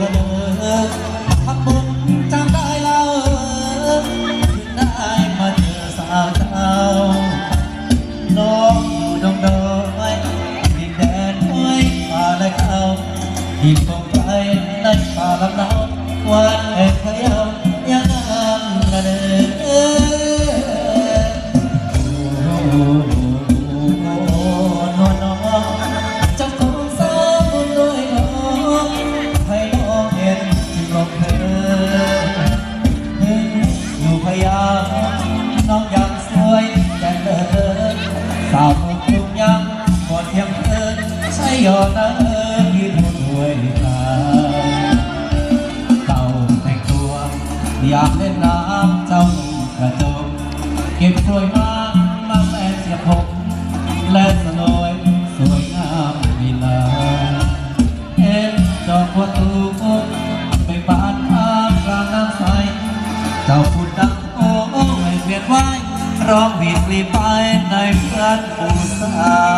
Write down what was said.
ละเนอพักบุญจำได้เราถึงได้มาเจอสาวเจ้าน้องอยู่ดงดอยดินแดนห้วยป่าและเขาที่ตรงไปในป่าลำเนา สาวมุกทุกยังก่อนเที่ยงคืนใช่ยอดนะเออยืนด้วยตาเต่าแต่งตัว อยากเล่นน้ำเจ้ากระจกเก็บกล้วยมามาแสนเสียผมและสลอยสวยงามลีลาเห็นดอกบัวตูมไปบานข้างกลางน้ำใสเจ้าพูด ร้องบีดลีไปในพระภูสา